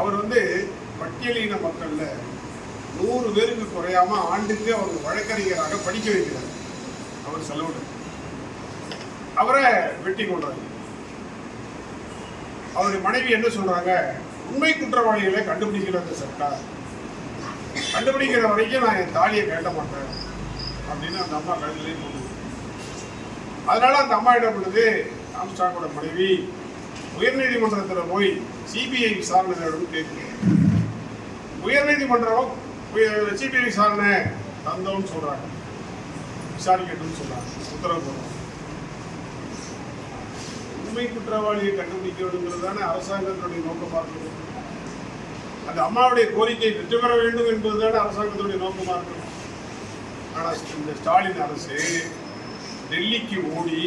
அவர் வந்து பட்டியலின மக்களில் நூறு பேருக்கு குறையாம ஆண்டுக்கு அவர் வழக்கறிஞராக படிக்க வைக்கிறார். அவர் செலவுடு அவரை வெட்டி கொண்டாங்க அவருடைய மனைவி என்ன சொல்றாங்க? உண்மை குற்றவாளிகளை கண்டுபிடிக்கிற அந்த சட்டார் கண்டுபிடிக்கிற வரைக்கும் நான் என் தாலியை கேட்ட மாட்டேன் அப்படின்னு அந்த அம்மா கழுதிலே போடுது. அதனால அந்த அம்மா என்ன பண்ணுது? ஆம்ஸ்டாங்கோட மனைவி உயர்நீதிமன்றத்தில் போய் சிபிஐ விசாரணை நடந்து கேட்குது உயர்நீதிமன்றம் சிபிஐ விசாரணை தந்தோம்னு சொல்றாங்க. விசாரிக்கட்டும்னு சொல்றாங்க. உத்தரவு போடுறோம். உண்மை குற்றவாளியை கண்டுபிடிக்கணுங்கிறது தானே அரசாங்கத்தினுடைய நோக்கமாக இருக்குது அந்த அம்மாவுடைய கோரிக்கை வெற்றி பெற வேண்டும் என்பதுதானே அரசாங்கத்துடைய நோக்கமாக இருக்கணும். ஆனால் இந்த ஸ்டாலின் அரசு டெல்லிக்கு ஓடி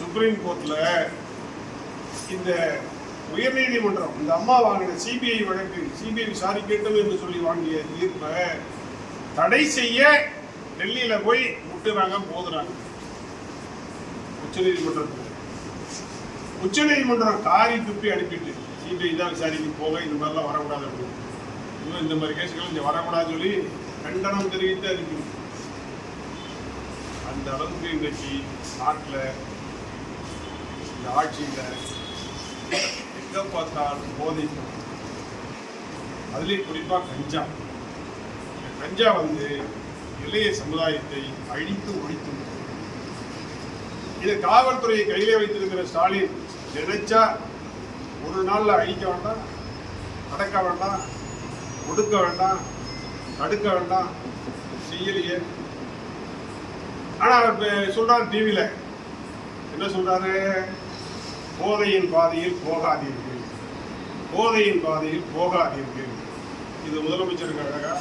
சுப்ரீம் கோர்ட்டில் இந்த உயர்நீதிமன்றம் இந்த அம்மா வாங்கின சிபிஐ வழக்கு சிபிஐ விசாரிக்கட்டும் என்று சொல்லி வாங்கிய தீர்ப்பை தடை செய்ய டெல்லியில போய் முட்டுறாங்க மோதுறாங்க. உச்சநீதிமன்றத்தில் உச்சநீதிமன்றம் காரி துப்பி அனுப்பிட்டு சிபிஐ தான் விசாரிக்க போக இந்த மாதிரிலாம் வரக்கூடாது அப்படின்னு. இன்னும் இந்த மாதிரி கேஸுகள் இங்கே வரக்கூடாதுன்னு சொல்லி கண்டனம் தெரிவித்து அனுப்பி. அந்த அளவுக்கு இன்றைக்கு நாட்டில் இந்த ஆட்சியில் எங்கே பார்த்தாலும் போதை அதுலேயும் குறிப்பாக கஞ்சா கஞ்சா வந்து இளைய சமுதாயத்தை அழித்து ஒழித்து இது இதை காவல்துறையை கையிலே வைத்திருக்கிற ஸ்டாலின் நினைச்சா ஒரு நாளில் அழிக்க வேண்டாம் அடக்க வேண்டாம் ஒடுக்க வேண்டாம் தடுக்க வேண்டாம் செய்யலையே. ஆனால் அவர் டிவியில் டிவியில என்ன சொல்கிறாரு போதையின் பாதையில் போகாதீர்கள். போதையின் பாதையில் போகாதீர்கள். இது முதலமைச்சருக்கு அழகா.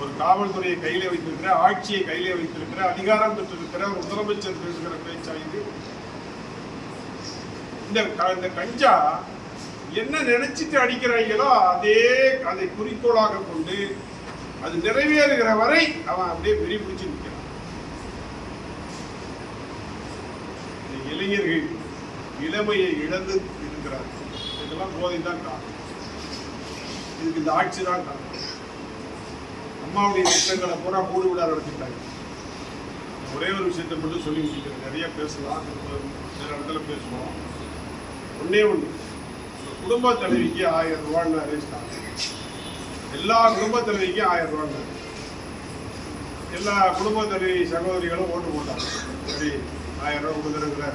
ஒரு காவல்துறையை கையிலே வைத்திருக்கிற ஆட்சியை கையில வைத்திருக்கிற அதிகாரம் பெற்றிருக்கிற ஒரு முதலமைச்சர் பேசுகிற பேச்சா இது இந்த க- இந்த கஞ்சா என்ன நினைச்சிட்டு அடிக்கிறாங்களோ அதே அதை குறிக்கோளாக கொண்டு அது நிறைவேறுகிற வரை அவன் அப்படியே வெறி பிடிச்சு நிற்கிறான். இந்த இளைஞர்கள் இளமையை இழந்து இருக்கிறார். இதெல்லாம் போதை தான் காரணம். இதுக்கு இந்த ஆட்சி தான் காரணம். அம்மாவுடைய திட்டங்களை பூரா மூடு விட நடத்திட்டாங்க ஒரே ஒரு விஷயத்தை மட்டும் சொல்லி முடிக்கிறேன். நிறைய பேசலாம். சில இடத்துல பேசுவோம். ஒன்னே ஒன்று குடும்ப தலைவிக்கு ஆயிரம் ரூபான்னு அறிவிச்சிட்டாங்க எல்லா குடும்ப தலைவிக்கும் ஆயிரம் ரூபான்னு எல்லா குடும்ப தலைவி சகோதரிகளும் ஓட்டு போட்டாங்க. சரி ஆயிரம் ரூபாய் கொடுக்குறதுல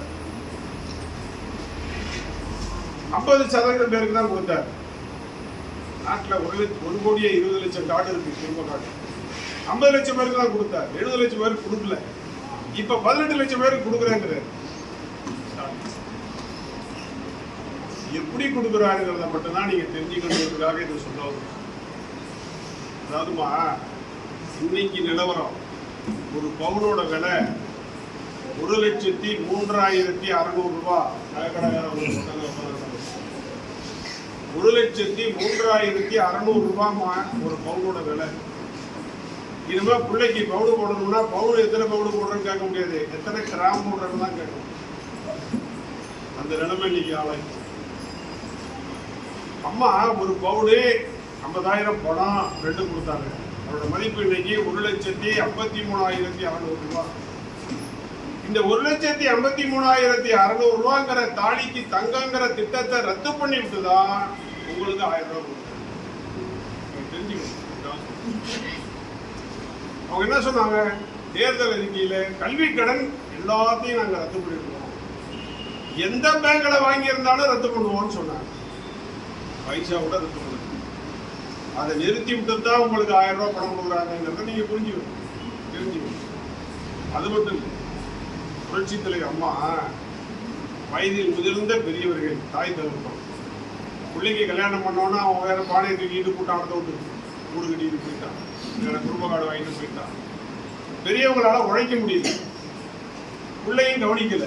ஐம்பது சதவீதம் பேருக்கு தான் கொடுத்தாரு. நாட்டில் ஒரு லட்சம் ஒரு கோடியே இருபது லட்சம் காடு இருக்கு குடும்ப காடு. ஐம்பது லட்சம் பேருக்கு தான் கொடுத்தார். எழுபது லட்சம் பேருக்கு கொடுக்கல. இப்போ பதினெட்டு லட்சம் பேருக்கு கொடுக்குறேங்கிறாரு. எப்படி கொடுக்குறாருங்கிறத மட்டும்தான் நீங்க தெரிஞ்சுக்கணுங்கிறதுக்காக இதை சொல்ல அதாவதுமா இன்னைக்கு நிலவரம் ஒரு பவுனோட விலை ஒரு லட்சத்தி மூன்றாயிரத்தி அறுநூறு ரூபாய் நகைக்கடைக்காரர் ஒரு லட்சத்தி மூன்றாயிரத்தி அறுநூறு ரூபாய்மா ஒரு பவுனோட விலை. இனிமே பிள்ளைக்கு பவுடு போடணும்னா பவுன் எத்தனை பவுடு போடுறேன்னு கேட்க முடியாது. எத்தனை கிராம் போடுறேன்னு தான் கேட்கணும். அந்த நிலைமை இன்னைக்கு ஆலை அம்மா ஒரு பவுடு ஐம்பதாயிரம் பணம் ரெண்டு கொடுத்தாங்க. அவரோட மதிப்பு இன்னைக்கு ஒரு லட்சத்தி ஐம்பத்தி மூணாயிரத்தி அறநூறு ரூபாய். இந்த ஒரு லட்சத்தி ஐம்பத்தி மூணாயிரத்தி அறநூறு ரூபாங்கிற தாலிக்கு தங்கங்கிற திட்டத்தை ரத்து பண்ணி விட்டுதான் உங்களுக்கு ஆயிரம் ரூபாய் கொடுத்தாங்க தெரிஞ்சுக்கணும். அவங்க என்ன சொன்னாங்க? தேர்தல் அறிக்கையில் கல்வி கடன் எல்லாத்தையும் நாங்கள் ரத்து பண்ணிருக்கோம். எந்த பேங்கில் வாங்கியிருந்தாலும் ரத்து பண்ணுவோம்னு சொன்னாங்க. பைசா கூட ரத்து பண்ணுவோம் அதை நிறுத்தி விட்டு தான் உங்களுக்கு ஆயிரம் ரூபாய் பணம் கொடுக்குறாங்கிறத நீங்க புரிஞ்சுக்கணும். தெரிஞ்சுக்கணும். அது மட்டும் இல்லை புரட்சி தலைவர் அம்மா வயதில் முதிர்ந்த பெரியவர்கள் தாய் தகப்பம் பிள்ளைக்கு கல்யாணம் பண்ணோன்னா அவன் வேற பானையை தூக்கிட்டு கூட்டானத்தை விட்டு கூடு கட்டிட்டு போயிட்டான் வேற குடும்ப கார்டு வாங்கிட்டு போயிட்டான் பெரியவங்களால உழைக்க முடியல. பிள்ளையும் கவனிக்கல.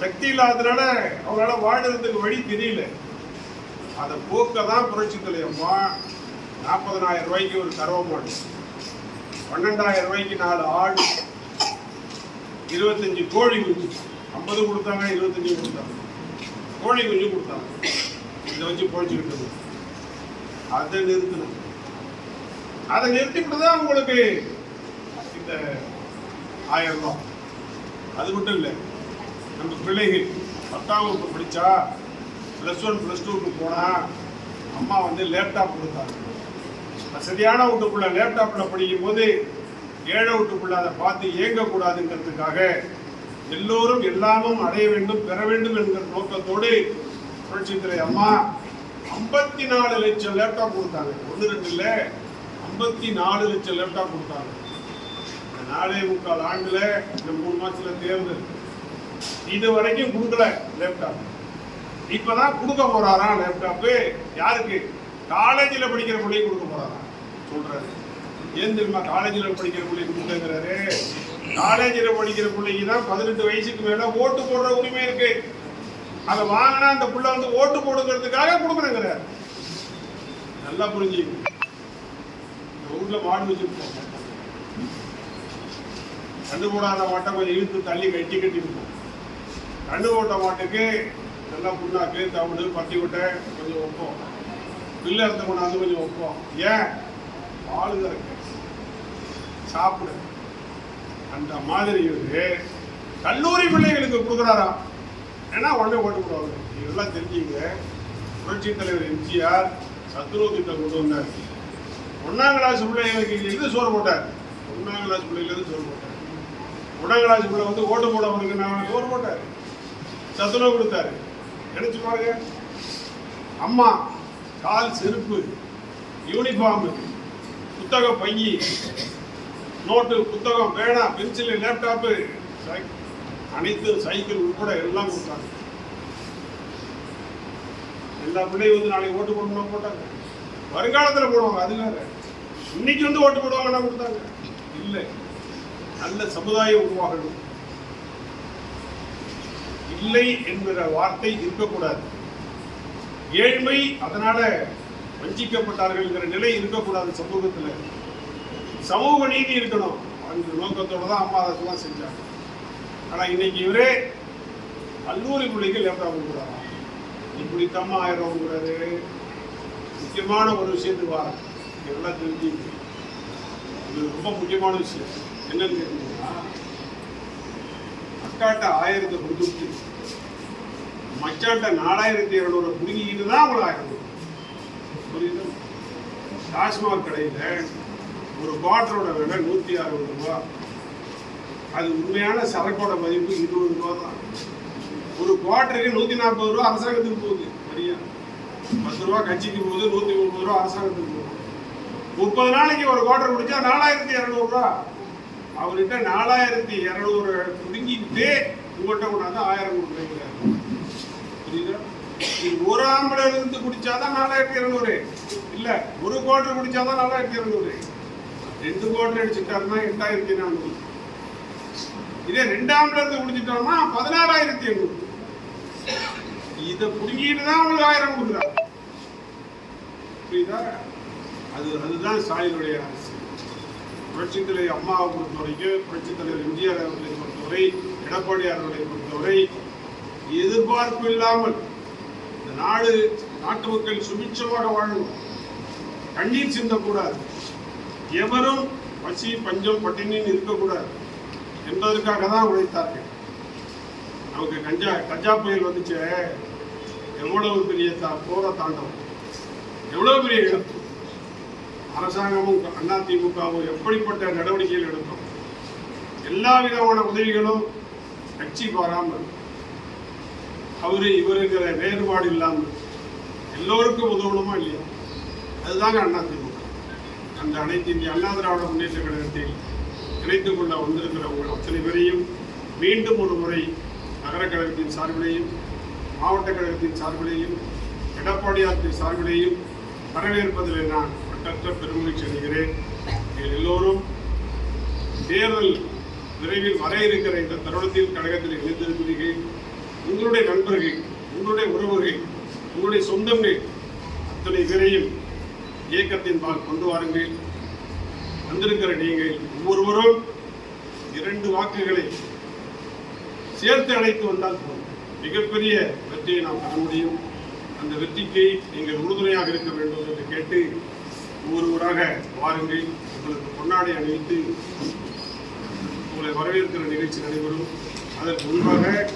சக்தி இல்லாததுனால அவங்களால வாழறதுக்கு வழி தெரியல. அதை போக்க தான் புரட்சி தலைவம்மா நாற்பதனாயிரம் ரூபாய்க்கு ஒரு கரவ மாடு. பன்னெண்டாயிரம் ரூபாய்க்கு நாலு ஆடு. இருபத்தஞ்சு கோழி குஞ்சு. ஐம்பது கொடுத்தாங்க இருபத்தஞ்சு கொடுத்தாங்க. கோழி குஞ்சு கொடுத்தாங்க. இதை வச்சு பொழைச்சிக்கிட்டு அதை நிறுத்தணும். அதை நிறுத்திவிட்டு தான் உங்களுக்கு இந்த ஆயிரம் ரூபாய். அது மட்டும் இல்லை நம்ம பிள்ளைகள் பத்தாம் வகுப்பு படித்தா ப்ளஸ் ஒன் ப்ளஸ் டூக்கு போனால் அம்மா வந்து லேப்டாப் கொடுத்தாங்க. வசதியான வீட்டுக்குள்ள லேப்டாப்பில் படிக்கும்போது ஏழை வீட்டுக்குள்ள அதை பார்த்து இயங்கக்கூடாதுங்கிறதுக்காக எல்லோரும் எல்லாமும் அடைய வேண்டும் பெற வேண்டும் என்கிற நோக்கத்தோடு புரட்சித்துறை அம்மா ஐம்பத்தி நாலு லட்சம் லேப்டாப் கொடுத்தாங்க. ஒன்று ரெண்டு இல்லை ஐம்பத்தி நாலு லட்சம் லேப்டாப் கொடுத்தாங்க. இந்த நாலே முக்கால் ஆண்டில் இந்த மூணு மாதத்தில் தேர்தல் இது வரைக்கும் கொடுக்கல லேப்டாப் இப்பதான் கொடுக்க போறாராம் லேப்டாப்பு யாருக்கு? காலேஜில் படிக்கிற பிள்ளைக்கு கொடுக்க போறாராம் சொல்றாரு. ஏன் தெரியுமா? காலேஜில் படிக்கிற பிள்ளைக்கு கொடுக்கங்கிறாரு. காலேஜில் படிக்கிற பிள்ளைக்கு தான் பதினெட்டு வயசுக்கு மேலே ஓட்டு போடுற உரிமை இருக்கு. அதை வாங்கினா அந்த பிள்ளை வந்து ஓட்டு போடுங்கிறதுக்காக கொடுக்குறேங்கிறார் நல்லா புரிஞ்சுக்கணும் இந்த மாடு வச்சிருப்போம் கண்டு போடாத மாட்டை கொஞ்சம் இழுத்து தள்ளி கட்டி கட்டி கண்டு போட்ட மாட்டுக்கு நல்லா புண்ணாக்கு தவிடு பட்டி விட்டை கொஞ்சம் வைப்போம். பில்லு அறுத்த கொண்டாந்து கொஞ்சம் வைப்போம். ஏன்? பால் கறக்கு சாப்பிடு. அந்த மாதிரி இவரு கல்லூரி பிள்ளைகளுக்கு கொடுக்குறாராம். ஏன்னா உடனே ஓட்டு போடுவாங்க இதெல்லாம் தெரிஞ்சுங்க. புரட்சி தலைவர் எம்ஜிஆர் சத்துணவு திட்டம் கொண்டு வந்தார். ஒன்றாம் கிளாஸ் பிள்ளைகளுக்கு இருந்து சோறு போட்டார். ஒன்றாம் கிளாஸ் பிள்ளைகளுக்கு சோறு போட்டார். ஒன்றாம் கிளாஸ் பிள்ளை வந்து ஓட்டு போட அவனுக்கு நான் சோறு போட்டார். சத்துணவு கொடுத்தாரு. நினைச்சு பாருங்க. அம்மா கால் செருப்பு யூனிஃபார்ம் புத்தக பையி நோட்டு புத்தகம் பேனா பென்சில் லேப்டாப்பு சை- அனைத்து சைக்கிள் உட்பட எல்லாம் கொடுத்தாங்க எல்லா பிள்ளையும் வந்து நாளைக்கு ஓட்டு போடணும் போட்டாங்க. வருங்காலத்தில் போடுவாங்க அது வேற. இன்னைக்கு வந்து ஓட்டு போடுவாங்கன்னா கொடுத்தாங்க. இல்லை. நல்ல சமுதாயம் உருவாகணும். இல்லை என்கிற வார்த்தை இருக்கக்கூடாது. ஏழ்மை அதனால வஞ்சிக்கப்பட்டார்கள்ங்கிற நிலை இருக்கக்கூடாது சமூகத்தில். சமூக நீதி இருக்கணும். அந்த நோக்கத்தோடு தான் அம்மா அதெல்லாம் செஞ்சாங்க. ஆனால் இன்னைக்கு இவரே கல்லூரி பிள்ளைக்கு லேப்டாப் கொடுக்குறாங்க இப்படி தம்மா ஆயிரம்ங்கிறாரு முக்கியமான ஒரு விஷயத்துக்கு வர இதெல்லாம் தெரிஞ்சு. இது ரொம்ப முக்கியமான விஷயம். என்னன்னு கேட்டீங்கன்னா அக்காட்ட ஆயிரத்தை கொடுத்துட்டு மச்சாட்ட நாலாயிரத்தி இரநூறு புடுங்கிக்கிட்டு தான் அவங்களை ஆயிரம் புரியுது? டாஸ்மாக் கடையில் ஒரு குவார்டரோட விலை நூற்றி அறுபது ரூபா. அது உண்மையான சரக்கோட மதிப்பு இருபது ரூபா தான். ஒரு குவார்டருக்கு நூற்றி நாற்பது ரூபா அரசாங்கத்துக்கு போகுது சரியா? பத்து ரூபா கட்சிக்கு போகுது நூற்றி முப்பது ரூபா அரசாங்கத்துக்கு போகுது. முப்பது நாளைக்கு ஒரு குவார்டர் குடிச்சா நாலாயிரத்தி இரநூறுவா அவர்கிட்ட நாலாயிரத்தி இரநூறு பிடுங்கிக்கிட்டு உங்கள்கிட்ட கொண்டாந்து ஆயிரம் கொடுக்குறீங்க. புரியுதா? ஒரு ஆம்பளை இருந்து குடிச்சாதான் நாலாயிரத்தி இரநூறு. இல்ல ஒரு குவார்டர் குடிச்சாதான் நாலாயிரத்தி இரநூறு. ரெண்டு கோட்டை அடிச்சுட்டாருன்னா எட்டாயிரத்தி நானூறு இதே ரெண்டாம் ஆம்பளை இருந்து குடிச்சிட்டோம்னா பதினாறாயிரத்தி எண்ணூறு இதை புடுங்கிட்டு தான் உங்களுக்கு ஆயிரம் கொடுக்குறாங்க. புரியுதா? அது அதுதான் ஸ்டாலினுடைய அரசு. புரட்சித் தலைவர் அம்மாவை பொறுத்த வரைக்கும் புரட்சித் தலைவர் எம்ஜிஆர் அவர்களை பொறுத்தவரை எடப்பாடியார் அவர்களை பொறுத்தவரை எதிர்பார்ப்பு இல்லாமல் இந்த நாடு நாட்டு மக்கள் சுபிட்சமாக வாழணும். கண்ணீர் சிந்தக்கூடாது. எவரும் பசி பஞ்சம் பட்டினின்னு இருக்கக்கூடாது. என்பதற்காக தான் உழைத்தார்கள். நமக்கு கஞ்சா கஞ்சா புயல் வந்துச்சு. எவ்வளவு பெரிய போர தாண்டவம் எவ்வளவு பெரிய இழப்பு. அரசாங்கமும் அதிமுகவும் எப்படிப்பட்ட நடவடிக்கைகள் எடுக்கும் எல்லா விதமான உதவிகளும் கட்சி பாராமல் அவரு இவருங்கிற வேறுபாடு இல்லாமல் எல்லோருக்கும் உதவணுமா இல்லையா? அதுதாங்க அதிமுக அந்த அனைத்து இந்திய அண்ணா திராவிட முன்னேற்ற கழகத்தில் இணைத்துக் கொள்ள வந்திருக்கிற உங்கள் அத்தனை பேரையும் மீண்டும் ஒரு முறை நகர கழகத்தின் சார்பிலேயும் மாவட்ட கழகத்தின் சார்பிலேயும் எடப்பாடியாரத்தின் சார்பிலேயும் வரவேற்பதில் நான் மட்டற்ற பெருமகிழ்ச்சி அடைகிறேன். எல்லோரும் தேர்தல் விரைவில் வர இருக்கிற இந்த தருணத்தில் கழகத்தில் இணைந்திருக்கிறீர்கள். உங்களுடைய நண்பர்கள் உங்களுடைய உறவுகள் உங்களுடைய சொந்தங்கள் அத்தனை பேரையும் இயக்கத்தின் பால் கொண்டு வாருங்கள். வந்திருக்கிற நீங்கள் ஒவ்வொருவரும் இரண்டு வாக்குகளை சேர்த்து அழைத்து வந்தால் போதும். மிகப்பெரிய வெற்றியை நாம் பெற முடியும். அந்த வெற்றிக்கு நீங்கள் உறுதுணையாக இருக்க வேண்டும் என்று கேட்டு ஒவ்வொருவராக வாருங்கள். உங்களுக்கு பொன்னாடை அணிவித்து உங்களை வரவேற்கிற நிகழ்ச்சி நடைபெறும். அதற்கு முன்பாக